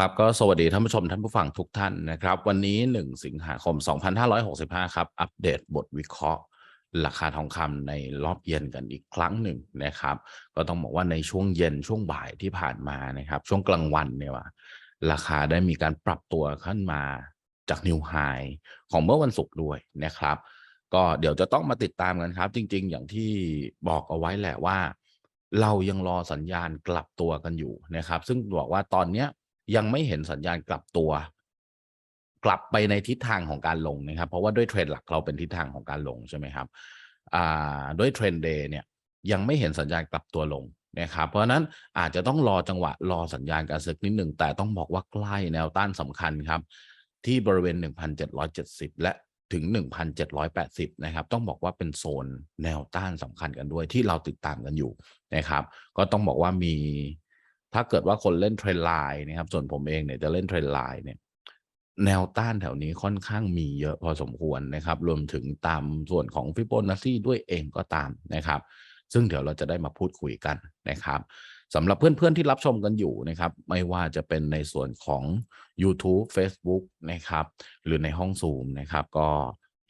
ครับก็สวัสดีท่านผู้ชมท่านผู้ฟังทุกท่านนะครับ วันนี้ 1 สิงหาคม 2565 ครับ อัปเดตบทวิเคราะห์ ราคาทองคำในรอบเย็นกันอีกครั้งหนึ่งนะครับ ก็ต้องบอกว่าในช่วงเย็นช่วงบ่ายที่ผ่านมานะครับ ช่วงกลางวันเนี่ยว่า ราคาได้มีการปรับตัวขึ้นมาจากนิวไฮของเมื่อวันศุกร์ด้วยนะครับ ก็เดี๋ยวจะต้องมาติดตามกันครับ จริง ๆ อย่างที่บอกเอาไว้แหละว่า เรายังรอสัญญาณกลับตัวกันอยู่นะครับ ซึ่งบอกว่าตอนเนี้ย ยังไม่เห็นสัญญาณกลับตัว กลับไปในทิศทางของการลงนะครับ เพราะว่าด้วยเทรนด์หลักเราเป็นทิศทางของการลงใช่ไหมครับด้วยเทรนด์เดย์เนี่ยยังไม่เห็นสัญญาณกลับตัวลงนะครับ เพราะฉะนั้นอาจจะต้องรอจังหวะรอสัญญาณการซึกนิดหนึ่งแต่ต้องบอกว่าใกล้แนวต้านสำคัญครับ ที่บริเวณ 1,770 และถึง 1,780 นะครับ ต้องบอกว่าเป็นโซนแนวต้านสำคัญกันด้วยที่เราติดตามกันอยู่นะครับ ก็ต้องบอกว่ามี ถ้าเกิดว่าคนเล่นเทรนไลน์นะครับ ส่วนผมเองเนี่ยจะเล่นเทรนไลน์เนี่ย แนวต้านแถวนี้ค่อนข้างมีเยอะพอสมควรนะครับ รวมถึงตามส่วนของฟิโบนัชชีด้วยเองก็ตามนะครับ ซึ่งเดี๋ยวเราจะได้มาพูดคุยกันนะครับสำหรับเพื่อนๆที่รับชมกันอยู่นะครับ ไม่ว่าจะเป็นในส่วนของ YouTube Facebook นะครับ หรือในห้องซูมนะครับ ก็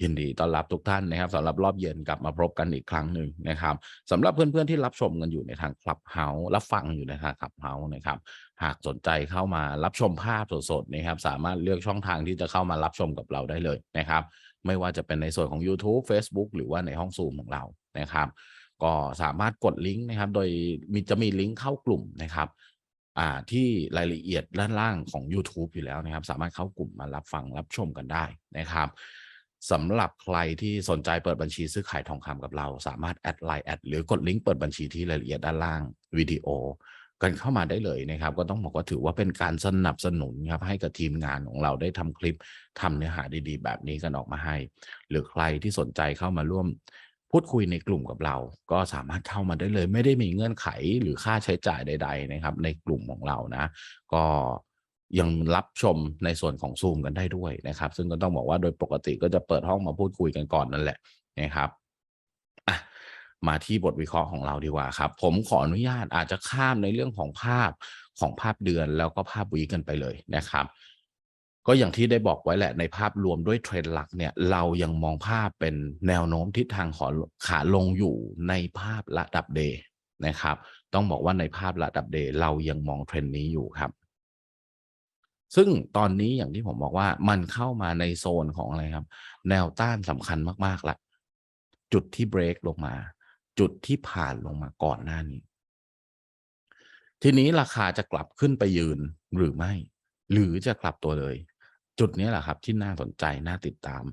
ยินดีต้อนรับทุกท่านนะครับสำหรับรอบเย็นกลับมาพบกันอีกครั้งหนึ่งนะครับสำหรับเพื่อนๆที่รับชมกันอยู่ในทางคลับเฮาส์รับฟังอยู่ในทางคลับเฮาส์นะครับ หากสนใจเข้ามารับชมภาพสดๆนะครับ สามารถเลือกช่องทางที่จะเข้ามารับชมกับเราได้เลยนะครับ ไม่ว่าจะเป็นในส่วนของ YouTube Facebook หรือว่าในห้องซูมของเรานะครับ ก็สามารถกดลิงก์นะครับ โดยมีจะมีลิงก์เข้ากลุ่มนะครับที่รายละเอียดด้านล่างของ YouTube อยู่แล้วนะครับ สามารถเข้ากลุ่มมารับฟังรับชมกันได้นะครับ สำหรับใครที่สนใจเปิดบัญชีซื้อขายทองคำกับเรา สามารถแอดไลน์แอดหรือกดลิงก์เปิดบัญชีที่รายละเอียดด้านล่างวิดีโอ กันเข้ามาได้เลยนะครับ ก็ต้องบอกว่าถือว่าเป็นการสนับสนุนครับให้กับทีมงานของเราได้ทำคลิปทำเนื้อหาดีๆ แบบนี้กันออกมาให้ หรือใครที่สนใจเข้ามาร่วมพูดคุยในกลุ่มกับเรา ก็สามารถเข้ามาได้เลย ไม่ได้มีเงื่อนไขหรือค่าใช้จ่ายใด ๆ นะครับ ในกลุ่มของเรานะ ก็ ยังรับชมในส่วนของซูมกันได้ด้วยนะครับ ซึ่งก็ต้องบอกว่าโดยปกติก็จะเปิดห้องมาพูดคุยกันก่อนนั่นแหละนะครับมาที่บทวิเคราะห์ของเราดีกว่าครับ ผมขออนุญาตอาจจะข้ามในเรื่องของภาพของภาพเดือนแล้วก็ภาพวีกันไปเลยนะครับ ก็อย่างที่ได้บอกไว้แหละในภาพรวมด้วยเทรนด์หลักเนี่ยเรายังมองภาพเป็นแนวโน้มทิศทางขอขาลงอยู่ในภาพระดับเดย์นะครับ ต้องบอกว่าในภาพระดับเดย์เรายังมองเทรนด์นี้อยู่ครับ ซึ่งตอนนี้อย่างที่ผมบอกว่ามันเข้ามาในโซนของอะไรครับ แนวต้านสำคัญมากๆละจุดที่เบรกลงมา จุดที่ผ่านลงมาก่อนหน้านี้ ทีนี้ราคาจะกลับขึ้นไปยืนหรือไม่ หรือจะกลับตัวเลย จุดนี้แหละครับ ที่น่าสนใจน่าติดตาม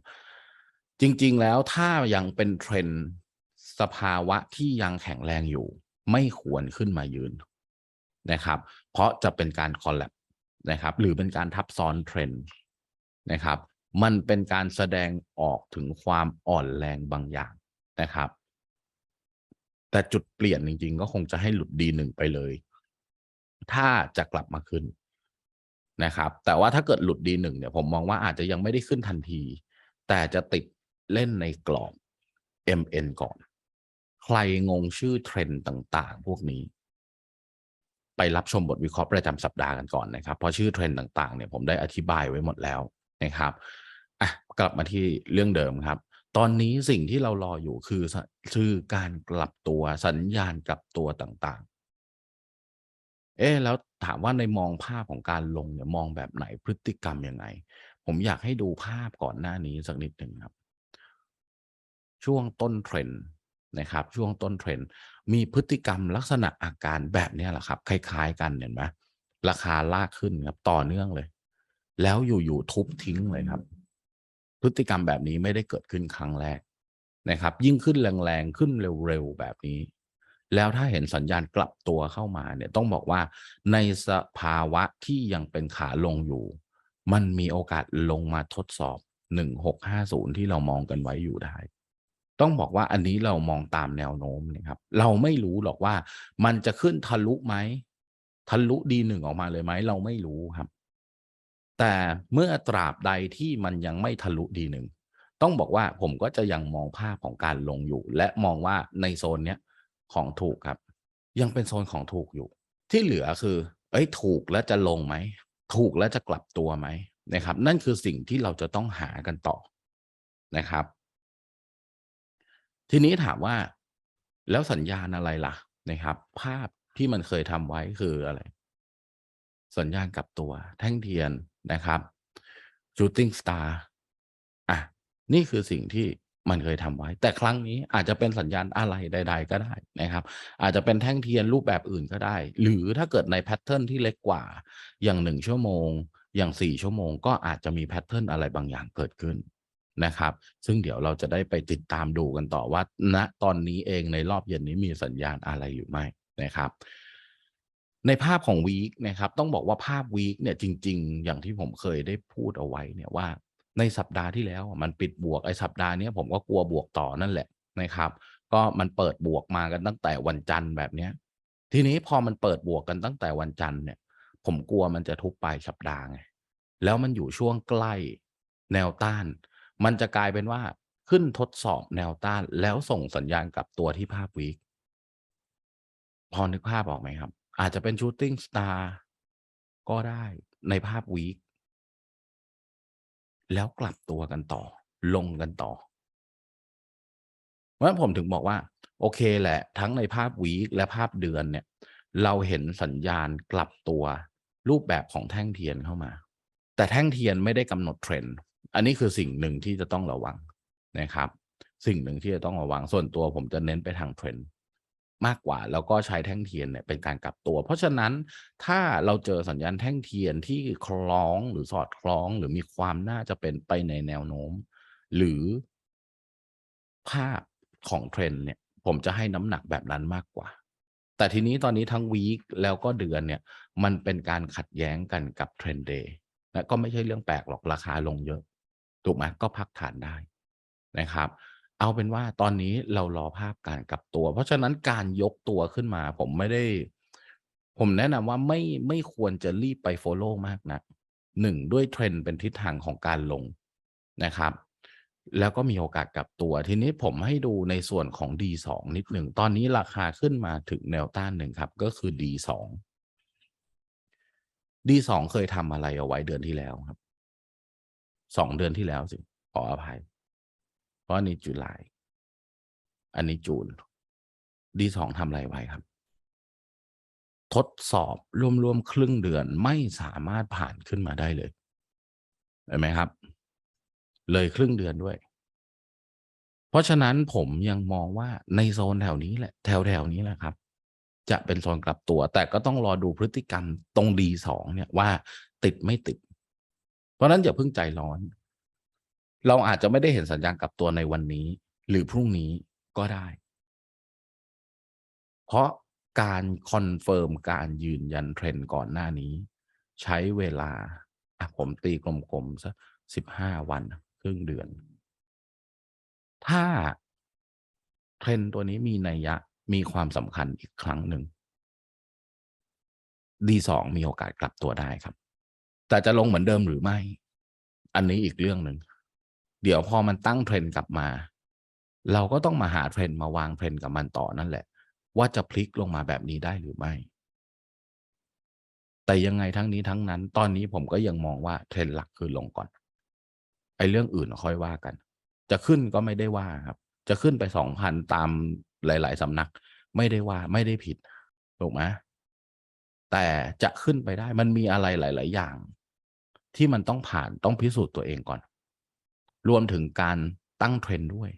จริง ๆ แล้วถ้ายังเป็นเทรนสภาวะที่ยังแข็งแรงอยู่ ไม่ควรขึ้นมายืนนะครับ เพราะจะเป็นการคอลแลบ นะครับ หรือเป็นการทับซ้อนเทรนด์นะครับ มันเป็นการแสดงออกถึงความอ่อนแรงบางอย่างนะครับ แต่จุดเปลี่ยนจริง ๆ ก็คงจะให้หลุดดีหนึ่งไปเลย ถ้าจะกลับมาขึ้นนะครับ แต่ว่าถ้าเกิดหลุดดีหนึ่งเนี่ยผมมองว่าอาจจะยังไม่ได้ขึ้นทันที แต่จะติดเล่นในกรอบ MN ก่อน ใครงงชื่อเทรนด์ต่าง ๆ พวกนี้ ไปรับชมบทวิเคราะห์ประจำสัปดาห์กันก่อนนะครับ เพราะชื่อเทรนด์ต่างๆเนี่ยผมได้อธิบายไว้หมดแล้วนะครับอะกลับมาที่เรื่องเดิมครับ ตอนนี้สิ่งที่เรารออยู่คือคือการกลับตัวสัญญาณกลับตัวต่างๆ เอ๊แล้วถามว่าในมองภาพของการลงเนี่ยมองแบบไหนพฤติกรรมยังไง ผมอยากให้ดูภาพก่อนหน้านี้สักนิดหนึ่งครับ ช่วงต้นเทรนด์ นะครับช่วงต้นเทรนด์มีพฤติกรรมลักษณะอาการแบบนี้แหละครับคล้ายๆ กันเห็นไหมราคาลากขึ้นครับต่อเนื่องเลย แล้วอยู่ๆทุบทิ้งเลยครับ พฤติกรรมแบบนี้ไม่ได้เกิดขึ้นครั้งแรกนะครับ ยิ่งขึ้นแรงๆขึ้นเร็วๆแบบนี้ แล้วถ้าเห็นสัญญาณกลับตัวเข้ามาเนี่ยต้องบอกว่าในสภาวะที่ยังเป็นขาลงอยู่ มันมีโอกาสลงมาทดสอบ 1650 ที่เรามองกันไว้อยู่ได้ ต้องบอกว่าอันนี้เรามองตามแนวโน้มนะครับ เราไม่รู้หรอกว่ามันจะขึ้นทะลุไหมทะลุดีหนึ่งออกมาเลยไหมเราไม่รู้ครับ แต่เมื่อตราบใดที่มันยังไม่ทะลุดีหนึ่งต้องบอกว่าผมก็จะยังมองภาพของการลงอยู่ และมองว่าในโซนเนี้ยของถูกครับ ยังเป็นโซนของถูกอยู่ ที่เหลือคือ เอ้ยถูกแล้วจะลงไหมถูกและจะกลับตัวไหมนะครับ นั่นคือสิ่งที่เราจะต้องหากันต่อนะครับ ทีนี้ถามว่าแล้วสัญญาณอะไรล่ะนะครับ ภาพที่มันเคยทำไว้คืออะไร สัญญาณกับตัวแท่งเทียนนะครับ shooting star อะนี่คือสิ่งที่มันเคยทำไว้ แต่ครั้งนี้อาจจะเป็นสัญญาณอะไรใด ๆ ก็ได้นะครับ อาจจะเป็นแท่งเทียนรูปแบบอื่นก็ได้ หรือถ้าเกิดในแพทเทิร์นที่เล็กกว่า อย่างหนึ่งชั่วโมง อย่างสี่ชั่วโมง ก็อาจจะมีแพทเทิร์นอะไรบางอย่างเกิดขึ้น นะครับ ซึ่งเดี๋ยวเราจะได้ไปติดตามดูกันต่อว่าณตอนนี้เองในรอบเย็นนี้มีสัญญาณอะไรหรือไหมนะครับ ในภาพของวีคนะครับ ต้องบอกว่าภาพวีคเนี่ยจริง ๆ อย่างที่ผมเคยได้พูดเอาไว้เนี่ยว่า ในสัปดาห์ที่แล้วมันปิดบวกไอ้สัปดาห์นี้ผมก็กลัวบวกต่อนั่นแหละนะครับ ก็มันเปิดบวกมากันตั้งแต่วันจันทร์แบบเนี้ยทีนี้พอมันเปิดบวกกันตั้งแต่วันจันทร์เนี่ย ผมกลัวมันจะทุบปลายสัปดาห์ไงแล้วมันอยู่ช่วงใกล้แนวต้าน มันจะกลายเป็นว่าขึ้นทดสอบแนวต้านแล้วส่งสัญญาณกลับตัวที่ภาพวีคพอนึกภาพออกไหมครับ อาจจะเป็น shooting star ก็ได้ในภาพวีคแล้วกลับตัวกันต่อ ลงกันต่อเพราะฉะนั้นผมถึงบอกว่า โอเคแหละ ทั้งในภาพวีคและภาพเดือนเนี่ย เราเห็นสัญญาณกลับตัวรูปแบบของแท่งเทียนเข้ามา แต่แท่งเทียนไม่ได้กำหนด trend อันนี้คือสิ่งหนึ่งที่จะต้องระวังนะครับ สิ่งหนึ่งที่จะต้องระวังส่วนตัวผมจะเน้นไปทาง trend มากกว่า แล้วก็ใช้แท่งเทียนเนี่ยเป็นการกลับตัว เพราะฉะนั้นถ้าเราเจอสัญญาณแท่งเทียนที่คล้องหรือสอดคล้อง หรือมีความน่าจะเป็นไปในแนวโน้ม หรือภาพของ trend เนี่ย ผมจะให้น้ำหนักแบบนั้นมากกว่า แต่ทีนี้ตอนนี้ทั้งวีคแล้วก็เดือนเนี่ย มันเป็นการขัดแย้งกันกับ trend day และก็ไม่ใช่เรื่องแปลกหรอกราคาลงเยอะ ถูกไหมก็พักฐานได้นะครับ เอาเป็นว่าตอนนี้เรารอภาพการกลับตัว เพราะฉะนั้นการยกตัวขึ้นมา ผมไม่ได้ ผมแนะนำว่าไม่ไม่ควรจะรีบไป follow มากนัก1ด้วย trend เป็นทิศทางของการลงนะครับ แล้วก็มีโอกาสกลับตัว ทีนี้ผมให้ดูในส่วนของ D2 นิดหนึ่ง ตอนนี้ราคาขึ้นมาถึงแนวต้านหนึ่งครับ ก็คือ D2 D2 เคยทำอะไรเอาไว้เดือนที่แล้วครับ 2เดือนที่แล้วสิ ขออภัย เพราะอันนี้จุลายอันนี้จูน D2 ทำอะไรไว้ครับ ทดสอบรวมๆครึ่งเดือนไม่สามารถผ่านขึ้นมาได้เลยเห็นไหมครับ เลยครึ่งเดือนด้วย เพราะฉะนั้นผมยังมองว่าในโซนแถวนี้แหละ แถวๆนี้แหละครับ จะเป็นโซนกลับตัว แต่ก็ต้องรอดูพฤติกรรมตรง D2 เนี่ยว่าติดไม่ติด เพราะนั้นอย่าเพิ่งใจร้อน เราอาจจะไม่ได้เห็นสัญญาณกลับตัวในวันนี้ หรือพรุ่งนี้ก็ได้ เพราะการคอนเฟิร์มการยืนยัน trend ก่อนหน้านี้ ใช้เวลาผมตีกลมๆสัก15วัน ครึ่งเดือน ถ้า trend ตัวนี้มีนัยยะมีความสำคัญอีกครั้งหนึ่ง D2 มีโอกาสกลับตัวได้ครับ แต่จะลงเหมือนเดิมหรือไม่ อันนี้อีกเรื่องหนึ่ง เดี๋ยวพอมันตั้ง trend กลับมา เราก็ต้องมาหา trend มาวาง trend กับมันต่อนั่นแหละ ว่าจะพลิกลงมาแบบนี้ได้หรือไม่ แต่ยังไงทั้งนี้ทั้งนั้น ตอนนี้ผมก็ยังมองว่า trend หลักคือลงก่อน ไอ้เรื่องอื่นค่อยว่ากัน จะขึ้นก็ไม่ได้ว่าครับ จะขึ้นไป2,000ตามหลาย ๆสำนัก ไม่ได้ว่าไม่ได้ผิดถูกไหมแต่จะขึ้นไปได้มันมีอะไรหลาย ๆ อย่าง ที่มันต้องผ่านต้องพิสูจน์ตัวเองก่อน รวมถึงการตั้ง trend ด้วย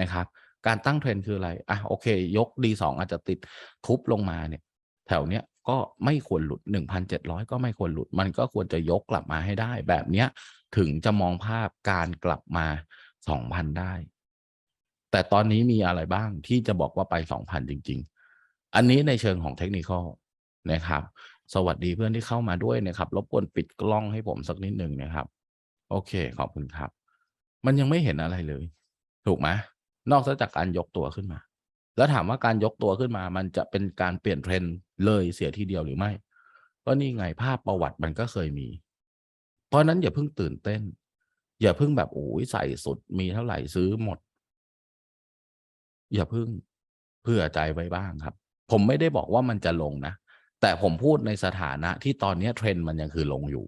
นะครับ การตั้ง trend คืออะไรอะโอเค ยก D2 อาจจะติดทุบลงมาเนี่ย แถวเนี้ยก็ไม่ควรหลุด 1,700 ก็ไม่ควรหลุด มันก็ควรจะยกกลับมาให้ได้ แบบเนี้ยถึงจะมองภาพการกลับมา 2,000 ได้ แต่ตอนนี้มีอะไรบ้างที่จะบอกว่าไป 2,000 จริง ๆ อันนี้ในเชิงของ Technical นะครับ สวัสดีเพื่อนที่เข้ามาด้วยนะครับรบกวนปิดกล้องให้ผมสักนิดหนึ่งนะครับ โอเคขอบคุณครับ มันยังไม่เห็นอะไรเลย ถูกไหมนอกจากการยกตัวขึ้นมา แล้วถามว่าการยกตัวขึ้นมา มันจะเป็นการเปลี่ยน trend เลยเสียทีเดียวหรือไม่ก็นี่ไงภาพประวัติมันก็เคยมี เพราะนั้นอย่าเพิ่งตื่นเต้น อย่าเพิ่งแบบโอ้โฮใส่สุดมีเท่าไหร่ซื้อหมด อย่าเพึ่งเผื่อใจไว้บ้างครับ ผมไม่ได้บอกว่ามันจะลงนะ แต่ผมพูดในสถานะที่ตอนนี้เทรนด์มันยังคือลงอยู่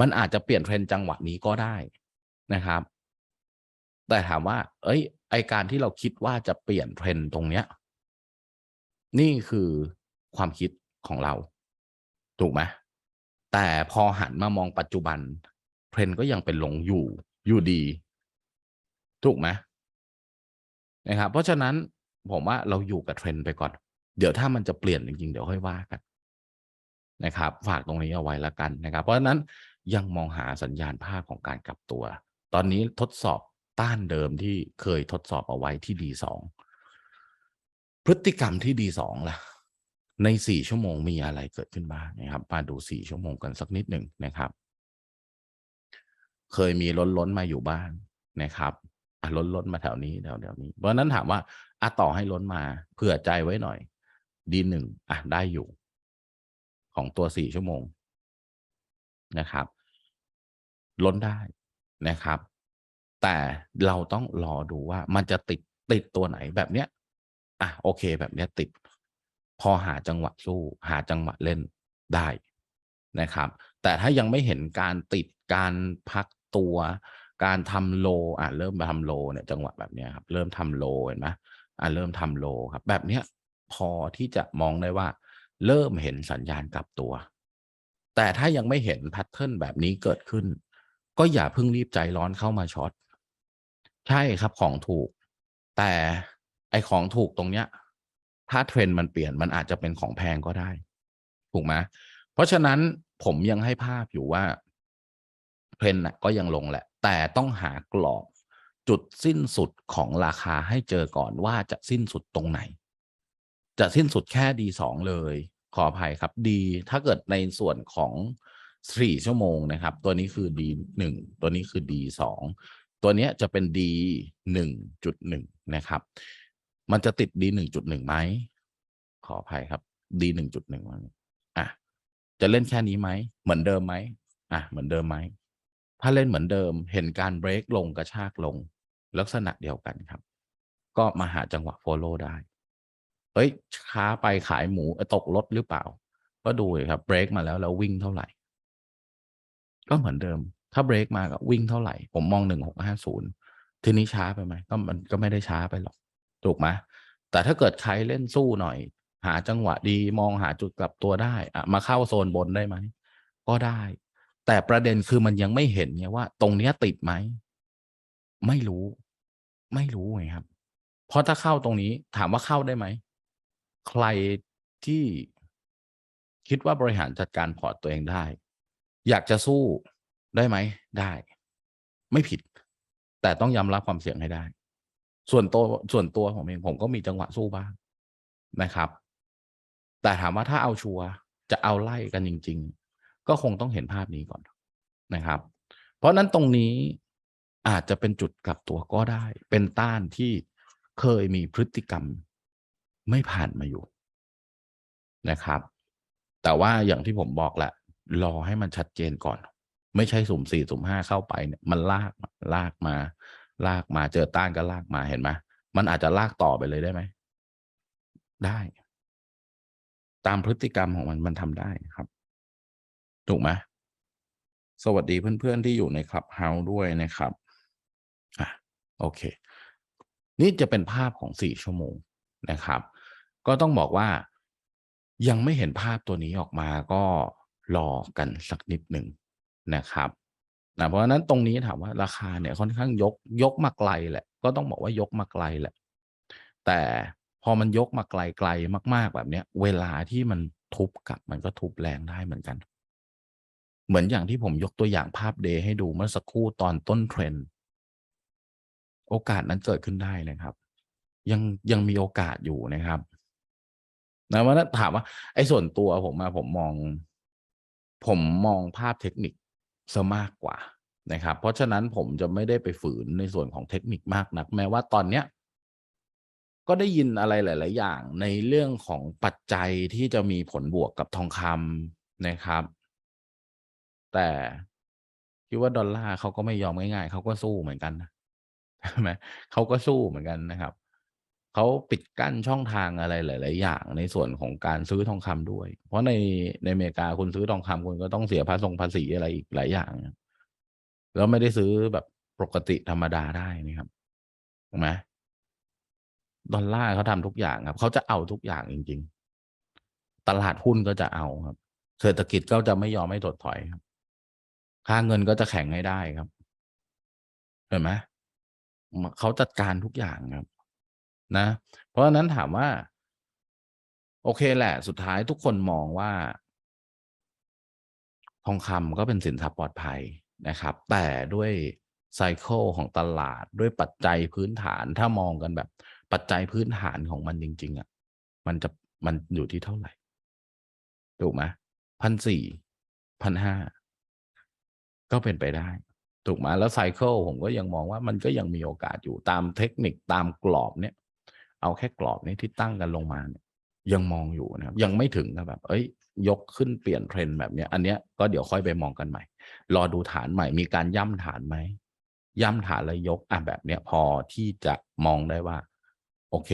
มันอาจจะเปลี่ยนเทรนด์จังหวะนี้ก็ได้นะครับ แต่ถามว่า เอ้ย ไอการที่เราคิดว่าจะเปลี่ยนเทรนด์ตรงเนี้ย นี่คือความคิดของเรา ถูกไหมแต่พอหันมามองปัจจุบัน เทรนด์ก็ยังเป็นลงอยู่อยู่ดี ถูกไหมนะครับ เพราะฉะนั้นผมว่าเราอยู่กับเทรนด์ไปก่อน เดี๋ยวถ้ามันจะเปลี่ยนจริงๆเดี๋ยวค่อยว่ากันนะครับ ฝากตรงนี้เอาไว้แล้วกันนะครับ เพราะฉะนั้นยังมองหาสัญญาณภาพของการกลับตัว ตอนนี้ทดสอบต้านเดิมที่เคยทดสอบเอาไว้ที่ดีสองพฤติกรรมที่ดีสองล่ะ ในสี่ชั่วโมงมีอะไรเกิดขึ้นบ้างนะครับ มาดูสี่ชั่วโมงกันสักนิดหนึ่งนะครับ เคยมีล้นล้นมาอยู่บ้างนะครับล้นล้นมาแถวนี้แถวแถวนี้ เพราะฉะนั้นถามว่าอะต่อให้ล้นมา เผื่อใจไว้หน่อย ดีหนึ่งอะได้อยู่ ของตัวสี่ชั่วโมงนะครับ ล้นได้นะครับ แต่เราต้องรอดูว่ามันจะติดติดตัวไหนแบบเนี้ยอะโอเคแบบเนี้ยติด พอหาจังหวะสู้ หาจังหวะเล่นได้นะครับ แต่ถ้ายังไม่เห็นการติดการพักตัว การทำโลอะเริ่มมาทำโลเนี่ยจังหวะแบบเนี้ยครับ เริ่มทำโลเห็นไหมอะเริ่มทำโลครับ แบบเนี้ย พอที่จะมองได้ว่า เริ่มเห็นสัญญาณกลับตัว แต่ถ้ายังไม่เห็นแพทเทิร์นแบบนี้เกิดขึ้น ก็อย่าเพิ่งรีบใจร้อนเข้ามาช็อตใช่ครับของถูก แต่ไอของถูกตรงเนี้ย ถ้าเทรนด์มันเปลี่ยนมันอาจจะเป็นของแพงก็ได้ ถูกไหมเพราะฉะนั้นผมยังให้ภาพอยู่ว่าเทรนด์ก็ยังลงแหละ แต่ต้องหากรอบจุดสิ้นสุดของราคาให้เจอก่อนว่าจะสิ้นสุดตรงไหน จะสิ้นสุดแค่ D2 เลย ขออภัยครับ D ถ้าเกิดในส่วนของสี่ชั่วโมงนะครับ ตัวนี้คือ D1 ตัวนี้คือ D2 ตัวเนี้ยจะเป็น D1.1 นะครับ มันจะติด D1.1 ไหม ขออภัยครับ D1.1 มันอะ จะเล่นแค่นี้ไหม เหมือนเดิมไหมอะ เหมือนเดิมไหม ถ้าเล่นเหมือนเดิม เห็นการเบรกลงกระชากลง ลักษณะเดียวกันครับ ก็มาหาจังหวะ follow ได้ เอ้ยช้าไปขายหมูตกรถหรือเปล่า ก็ดูครับเบรกมาแล้วแล้ววิ่งเท่าไหร่ ก็เหมือนเดิม ถ้าเบรกมาก็วิ่งเท่าไหร่ ผมมองหนึ่งหกห้าศูนย์ทีนี้ช้าไปไหมก็มันก็ไม่ได้ช้าไปหรอก ถูกไหมแต่ถ้าเกิดใครเล่นสู้หน่อย หาจังหวะดีมองหาจุดกลับตัวได้อะมาเข้าโซนบนได้ไหม ก็ได้ แต่ประเด็นคือมันยังไม่เห็นไงว่า ตรงเนี้ยติดไหม ไม่รู้ ไม่รู้ไงครับ เพราะถ้าเข้าตรงนี้ถามว่าเข้าได้ไหม ใครที่คิดว่าบริหารจัดการพอร์ตตัวเองได้ อยากจะสู้ได้ไหมได้ ไม่ผิด แต่ต้องยอมรับความเสี่ยงให้ได้ ส่วนตัวส่วนตัวผมเองผมก็มีจังหวะสู้บ้างนะครับ แต่ถามว่าถ้าเอาชัวร์จะเอาไล่กันจริง ๆ ก็คงต้องเห็นภาพนี้ก่อนนะครับ เพราะฉะนั้นตรงนี้อาจจะเป็นจุดกลับตัวก็ได้ เป็นต้านที่เคยมีพฤติกรรม ไม่ผ่านมาอยู่นะครับ แต่ว่าอย่างที่ผมบอกแหละรอให้มันชัดเจนก่อน ไม่ใช่สุ่มสี่สุ่มห้าเข้าไปเนี่ยมันลากลากมา ลากมาเจอต้านก็ลากมาเห็นไหมมันอาจจะลากต่อไปเลยได้ไหมได้ ตามพฤติกรรมของมันมันทำได้ครับ ถูกไหมสวัสดีเพื่อนๆที่อยู่ในคลับเฮาส์ด้วยนะครับอะโอเค นี่จะเป็นภาพของสี่ชั่วโมง นะครับ ก็ต้องบอกว่ายังไม่เห็นภาพตัวนี้ออกมาก็รอกันสักนิดหนึ่งนะครับนะเพราะฉะนั้นตรงนี้ถามว่าราคาเนี่ยค่อนข้างยกยกมาไกลแหละ ก็ต้องบอกว่ายกมาไกลแหละ แต่พอมันยกมาไกลไกลมาก ๆ แบบเนี้ย เวลาที่มันทุบกลับมันก็ทุบแรงได้เหมือนกัน เหมือนอย่างที่ผมยกตัวอย่างภาพเดย์ให้ดูเมื่อสักครู่ตอนต้นเทรนโอกาสนั้นเกิดขึ้นได้นะครับ ยังยังมีโอกาสอยู่นะครับนะว่าถามว่า ไอ้ส่วนตัวผมมาผมมอง ผมมองภาพเทคนิคซะมากกว่านะครับ เพราะฉะนั้นผมจะไม่ได้ไปฝืนในส่วนของเทคนิคมากนัก แม้ว่าตอนเนี้ยก็ได้ยินอะไรหลาย ๆ อย่างในเรื่องของปัจจัยที่จะมีผลบวกกับทองคำนะครับ แต่คิดว่าดอลลาร์เขาก็ไม่ยอมง่าย ๆเขาก็สู้เหมือนกันนะใช่ไหมเขาก็สู้เหมือนกันนะครับ เขาปิดกั้นช่องทางอะไรหลาย ๆ อย่างในส่วนของการซื้อทองคำด้วย เพราะในในอเมริกาคุณซื้อทองคำคุณก็ต้องเสียภาษงภาษีอะไรอีกหลายอย่างแล้วไม่ได้ซื้อแบบปกติธรรมดาได้นี่ครับถูกไหม?ดอลลาร์เขาทำทุกอย่างครับ เขาจะเอาทุกอย่างจริง ๆ ตลาดหุ้นก็จะเอาครับ เศรษฐกิจก็จะไม่ยอมให้ถดถอยครับ ค่าเงินก็จะแข็งให้ได้ครับ เห็นไห?มเขาจัดการทุกอย่างครับ นะ เพราะฉะนั้นถามว่า โอเคแหละ สุดท้ายทุกคนมองว่า ทองคำก็เป็นสินทรัพย์ปลอดภัยนะครับ แต่ด้วยไซเกิลของตลาดด้วยปัจจัยพื้นฐานถ้ามองกันแบบ ปัจจัยพื้นฐานของมันจริง ๆอะมันจะมันอยู่ที่เท่าไหร่?ถูกไหม?1,400 1,500ก็เป็นไปได้ ถูกไหม?แล้วไซเกิลผมก็ยังมองว่ามันก็ยังมีโอกาสอยู่ตามเทคนิคตามกรอบเนี้ย เอาแค่กรอบนี้ที่ตั้งกันลงมาเนี่ยยังมองอยู่นะครับ ยังไม่ถึงกับแบบเฮ้ย ยกขึ้นเปลี่ยน trend แบบเนี้ย อันเนี้ยก็เดี๋ยวค่อยไปมองกันใหม่ รอดูฐานใหม่ มีการย่ำฐานไหม?ย่ำฐานแล้วยกอะแบบเนี้ยพอที่จะมองได้ว่า โอเค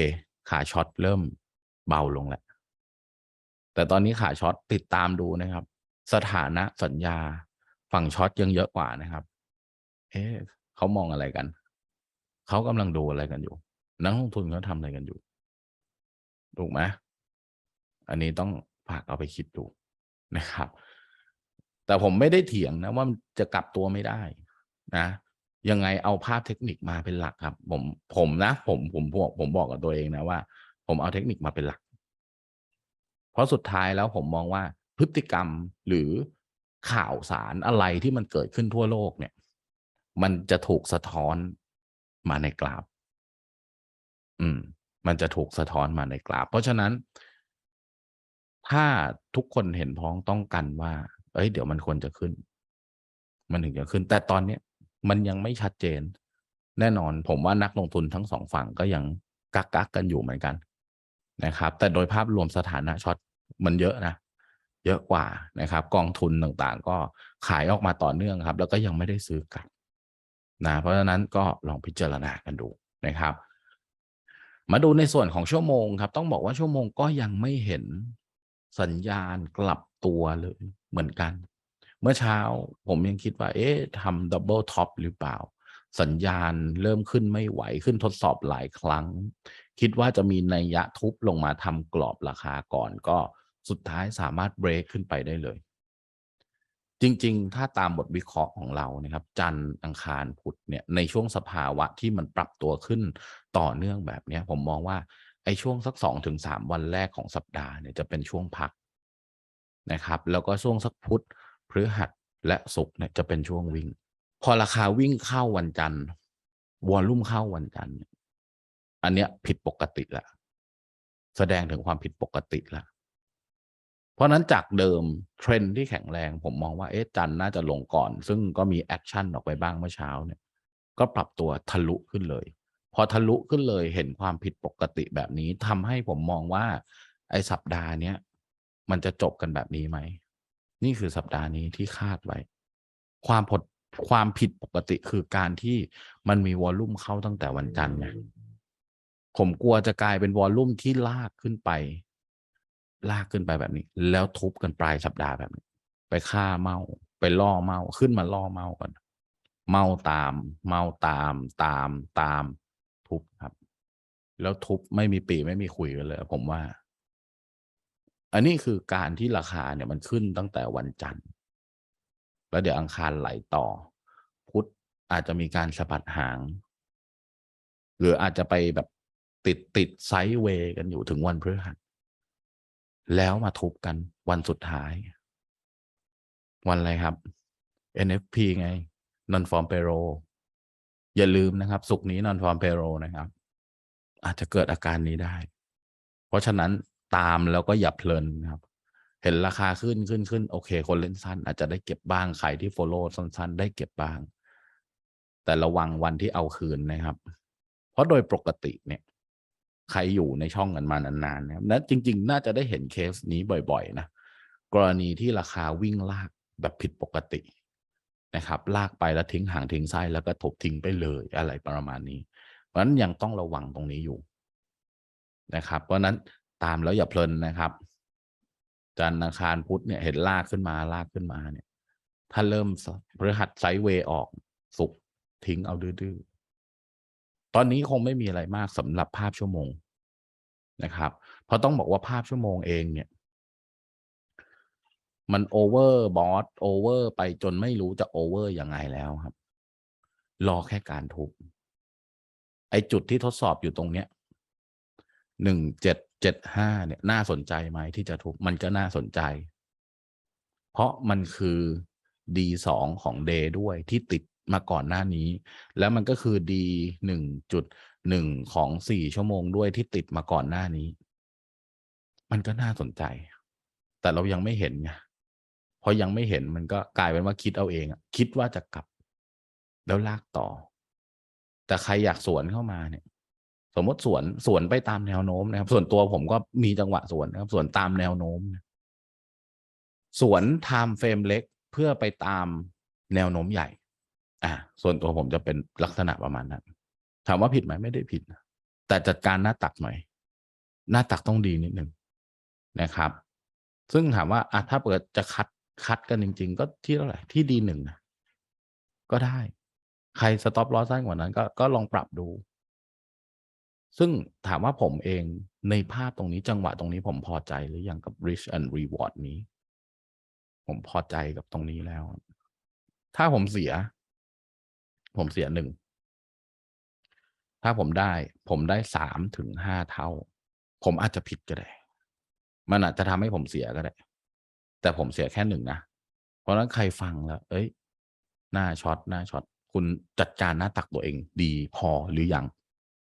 ขาช็อตเริ่มเบาลงแล้วแต่ตอนนี้ขาช็อตติดตามดูนะครับ สถานะสัญญาฝั่งช็อตยังเยอะกว่านะครับ เอ๊ะเขามองอะไรกัน?เขากำลังดูอะไรกันอยู่? นักลงทุนเขาทำอะไรกันอยู่?ถูกไหม?อันนี้ต้องฝากเอาไปคิดดูนะครับ แต่ผมไม่ได้เถียงนะว่าจะกลับตัวไม่ได้นะยังไงเอาภาพเทคนิคมาเป็นหลักครับ ผมผมนะ ผมผมบอกผมบอกกับตัวเองนะว่า ผมเอาเทคนิคมาเป็นหลัก เพราะสุดท้ายแล้วผมมองว่าพฤติกรรมหรือข่าวสารอะไรที่มันเกิดขึ้นทั่วโลกเนี่ย มันจะถูกสะท้อนมาในกราฟ อืม มันจะถูกสะท้อนมาในกราฟ เพราะฉะนั้น ถ้าทุกคนเห็นพ้องต้องกันว่าเฮ้ย เดี๋ยวมันควรจะขึ้น มันถึงจะขึ้น แต่ตอนเนี้ยมันยังไม่ชัดเจน แน่นอนผมว่านักลงทุนทั้ง2ฝั่งก็ยังกักๆกันอยู่เหมือนกันนะครับ แต่โดยภาพรวมสถานะช็อตมันเยอะนะเยอะกว่านะครับ กองทุนต่างๆ ก็ขายออกมาต่อเนื่องครับ แล้วก็ยังไม่ได้ซื้อกลับนะเพราะฉะนั้นก็ลองพิจารณากันดูนะครับ มาดูในส่วนของชั่วโมงครับ ต้องบอกว่าชั่วโมงก็ยังไม่เห็นสัญญาณกลับตัวเลยเหมือนกัน เมื่อเช้าผมยังคิดว่า เอ๊ะทำดับเบิลท็อปหรือเปล่า?สัญญาณเริ่มขึ้นไม่ไหวขึ้นทดสอบหลายครั้ง คิดว่าจะมีนัยยะทุบลงมาทำกรอบราคาก่อนก็สุดท้ายสามารถเบรกขึ้นไปได้เลย จริง ๆ ถ้าตามบทวิเคราะห์ของเรานะครับ จันทร์อังคารพุธเนี่ยในช่วงสภาวะที่มันปรับตัวขึ้นต่อเนื่องแบบนี้ผมมองว่าไอ้ช่วงสัก2-3วันแรกของสัปดาห์เนี่ยจะเป็นช่วงพักนะครับ แล้วก็ช่วงสักพุธพฤหัสและศุกร์เนี่ยจะเป็นช่วงวิ่ง พอราคาวิ่งเข้าวันจันทร์วอลลุ่มเข้าวันจันทร์อันเนี้ยผิดปกติล้วแสดงถึงความผิดปกติล้ว เพราะนั้นจากเดิม trend ที่แข็งแรง ผมมองว่าเอ๊ะจันน่าจะลงก่อน ซึ่งก็มีแอกชันออกไปบ้างเมื่อเช้าเนี่ย ก็ปรับตัวทะลุขึ้นเลย พอทะลุขึ้นเลยเห็นความผิดปกติแบบนี้ทำให้ผมมองว่า ไอ้สัปดาห์เนี้ยมันจะจบกันแบบนี้ไหม?นี่คือสัปดาห์นี้ที่คาดไว้ ความผดความผิดปกติคือการที่มันมีวอลลุ่มเข้าตั้งแต่วันจันทร์ไงผมกลัวจะกลายเป็นวอลลุ่มที่ลากขึ้นไป ลากขึ้นไปแบบนี้ แล้วทุบกันปลายสัปดาห์แบบนี้ ไปฆ่าเมาไปล่อเมาขึ้นมาล่อเมาก่อนเมาตาม เมาตามตามตามทุบครับ แล้วทุบไม่มีปีไม่มีขุยกันเลย ผมว่า อันนี้คือการที่ราคาเนี่ยมันขึ้นตั้งแต่วันจันทร์ แล้วเดี๋ยวอังคารไหลต่อ พุธอาจจะมีการสะบัดหาง หรืออาจจะไปแบบติดๆไซด์เวย์กันอยู่ถึงวันพฤหัส แล้วมาทุบกันวันสุดท้าย วันอะไรครับ? NFP ไง Non-farm payroll อย่าลืมนะครับศุกนี้ Non-farm payroll นะครับ อาจจะเกิดอาการนี้ได้ เพราะฉะนั้นตามแล้วก็อย่าเพลินครับ เห็นราคาขึ้นขึ้นๆโอเค คนเล่นสั้น อาจจะได้เก็บบ้างใครที่ฟอลโลว์สั้น ๆ ได้เก็บบ้าง แต่ระวังวันที่เอาคืนนะครับ เพราะโดยปกติเนี่ย ใครอยู่ในช่องกันมานานๆนะครับและจริง ๆ น่าจะได้เห็นเคสนี้บ่อยๆนะกรณีที่ราคาวิ่งลากแบบผิดปกตินะครับ ลากไปแล้วทิ้งห่างทิ้งไส้แล้วก็ทบทิ้งไปเลยอะไรประมาณนี้ เพราะฉะนั้นยังต้องระวังตรงนี้อยู่นะครับ เพราะนั้นตามแล้วอย่าเพลินนะครับ จันทร์อังคารพุธเนี่ยเห็นลากขึ้นมาลากขึ้นมาเนี่ย ถ้าเริ่มพฤหัสไซด์เวย์ออกสุกทิ้งเอาดื้อ ตอนนี้คงไม่มีอะไรมากสำหรับภาพชั่วโมงนะครับ เพราะต้องบอกว่าภาพชั่วโมงเองเนี่ย มันโอเวอร์บอสโอเวอร์ไปจนไม่รู้จะโอเวอร์ยังไงแล้วครับ รอแค่การทุบไอจุดที่ทดสอบอยู่ตรงเนี้ยหนึ่งเจ็ดเจ็ดห้าเนี่ย น่าสนใจไหมที่จะทุบมันก็น่าสนใจ เพราะมันคือ D สองของ Day ด้วยที่ติด มาก่อนหน้านี้ แล้วมันก็คือ D หนึ่งจุดหนึ่งของสี่ชั่วโมงด้วยที่ติดมาก่อนหน้านี้ มันก็น่าสนใจ แต่เรายังไม่เห็นไงพอยังไม่เห็นมันก็กลายเป็นว่าคิดเอาเองคิดว่าจะกลับ แล้วลากต่อ แต่ใครอยากสวนเข้ามาเนี่ย สมมติสวนสวนไปตามแนวโน้มนะครับ ส่วนตัวผมก็มีจังหวะสวนนะครับ สวนตามแนวโน้มนะสวนไทม์เฟรมเล็กเพื่อไปตามแนวโน้มใหญ่ อ่าส่วนตัวผมจะเป็นลักษณะประมาณนั้น ถามว่าผิดไหมไม่ได้ผิดนะแต่จัดการหน้าตักหน่อย หน้าตักต้องดีนิดนึงนะครับ ซึ่งถามว่าอะถ้าเปิดจะคัดคัดกันจริง ๆ ก็ที่เท่าไหร่ที่ดีหนึ่งนะก็ได้ ใครสต็อปลอสสั้นกว่านั้น ก็ก็ลองปรับดู ซึ่งถามว่าผมเองในภาพตรงนี้จังหวะตรงนี้ผมพอใจหรือยังกับ risk and reward นี้ ผมพอใจกับตรงนี้แล้ว ถ้าผมเสีย ผมเสียหนึ่ง ถ้าผมได้ ผมได้สามถึงห้าเท่า ผมอาจจะผิดก็ได้ มันอาจจะทำให้ผมเสียก็ได้ แต่ผมเสียแค่หนึ่งนะ เพราะนั้นใครฟังแล้ว เอ้ย หน้าช็อตหน้าช็อต คุณจัดการหน้าตักตัวเอง ดีพอหรือยัง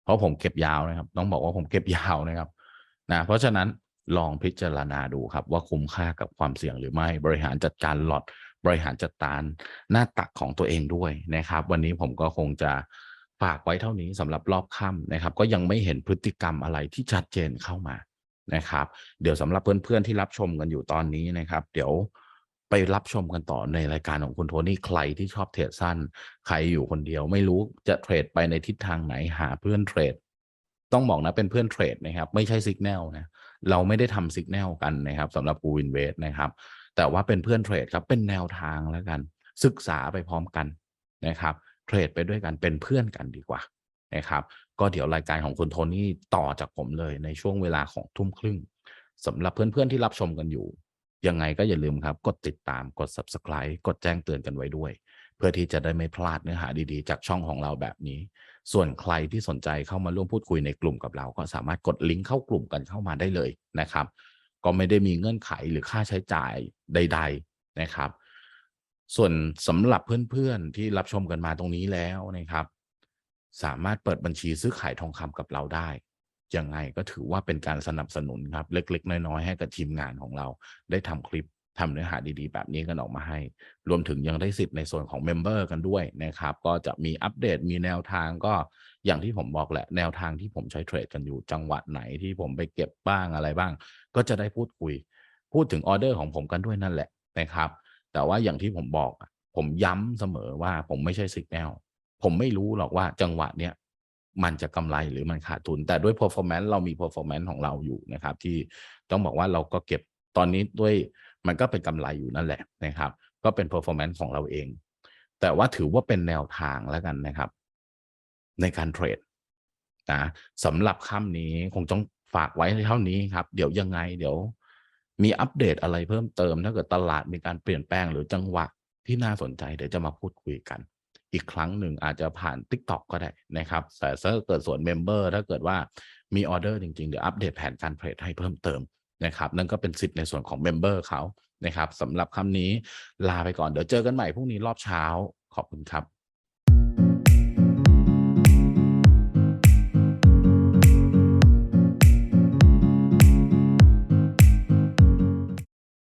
เพราะผมเก็บยาวนะครับ ต้องบอกว่าผมเก็บยาวนะครับ นะ เพราะฉะนั้นลองพิจารณาดูครับ ว่าคุ้มค่ากับความเสี่ยงหรือไม่ บริหารจัดการหลอด บริหารจัดการหน้าตักของตัวเองด้วยนะครับ วันนี้ผมก็คงจะฝากไว้เท่านี้สำหรับรอบค่ำนะครับ ก็ยังไม่เห็นพฤติกรรมอะไรที่ชัดเจนเข้ามานะครับ เดี๋ยวสำหรับเพื่อนๆที่รับชมกันอยู่ตอนนี้นะครับ เดี๋ยวไปรับชมกันต่อในรายการของคุณโทนี่ใครที่ชอบเทรดสั้น ใครอยู่คนเดียวไม่รู้จะเทรดไปในทิศทางไหนหาเพื่อนเทรด ต้องบอกนะเป็นเพื่อนเทรดนะครับ ไม่ใช่สิกแนลนะเราไม่ได้ทำสิกแนลกันนะครับสำหรับกูวินเวสนะครับ แต่ว่าเป็นเพื่อนเทรดครับเป็นแนวทางแล้วกัน ศึกษาไปพร้อมกันนะครับเทรดไปด้วยกันเป็นเพื่อนกันดีกว่านะครับก็เดี๋ยวรายการของคุณโทนี่ต่อจากผมเลยในช่วงเวลาของทุ่มครึ่งสำหรับเพื่อนๆที่รับชมกันอยู่ ยังไงก็อย่าลืมครับ กดติดตามกด subscribe กดแจ้งเตือนกันไว้ด้วย เพื่อที่จะได้ไม่พลาดเนื้อหาดีๆ จากช่องของเราแบบนี้ ส่วนใครที่สนใจเข้ามาร่วมพูดคุยในกลุ่มกับเรา ก็สามารถกดลิงก์เข้ากลุ่มกันเข้ามาได้เลยนะครับ ก็ไม่ได้มีเงื่อนไขหรือค่าใช้จ่ายใด ๆนะครับ ส่วนสำหรับเพื่อนๆที่รับชมกันมาตรงนี้แล้วนะครับ สามารถเปิดบัญชีซื้อขายทองคำกับเราได้ยังไงก็ถือว่าเป็นการสนับสนุนครับ เล็ก ๆ น้อย ๆ ให้กับทีมงานของเรา ได้ทำคลิปทำเนื้อหาดีๆ แบบนี้กันออกมาให้ รวมถึงยังได้สิทธิ์ในส่วนของเมมเบอร์กันด้วยนะครับ ก็จะมีอัปเดตมีแนวทางก็อย่างที่ผมบอกแหละ แนวทางที่ผมใช้เทรดกันอยู่จังหวัดไหนที่ผมไปเก็บบ้างอะไรบ้าง ก็จะได้พูดคุย พูดถึงออเดอร์ของผมกันด้วยนั่นแหละนะครับ แต่ว่าอย่างที่ผมบอก ผมย้ำเสมอว่าผมไม่ใช่สิกแนลผมไม่รู้หรอกว่าจังหวะเนี้ยมันจะกำไรหรือมันขาดทุน แต่ด้วย performance เรามี performance ของเราอยู่นะครับ ที่ต้องบอกว่าเราก็เก็บตอนนี้ด้วยมันก็เป็นกำไรอยู่นั่นแหละนะครับ ก็เป็น performance ของเราเอง แต่ว่าถือว่าเป็นแนวทางแล้วกันนะครับ ในการเทรดนะสำหรับค่ำนี้คงต้อง ฝากไว้เท่านี้ครับ เดี๋ยวยังไง เดี๋ยว มีอัปเดตอะไรเพิ่มเติม ถ้าเกิดตลาดมีการเปลี่ยนแปลงหรือจังหวะที่น่าสนใจเดี๋ยวจะมาพูดคุยกัน อีกครั้งหนึ่งอาจจะผ่าน Tik t o อกก็ได้นะครับ แต่ถ้าเกิดส่วนเมมเบอร์ถ้าเกิดว่ามีออเดอร์จริงๆ เดี๋ยวอัปเดตแผนการเทรดให้เพิ่มเติมนะครับ นั่นก็เป็นสิทธิ์ในส่วนของเมมเบอร์เขานะครับสำหรับคำนี้ลาไปก่อนเดี๋ยวเจอกันใหม่พรุ่งนี้รอบเช้าขอบคุณครับ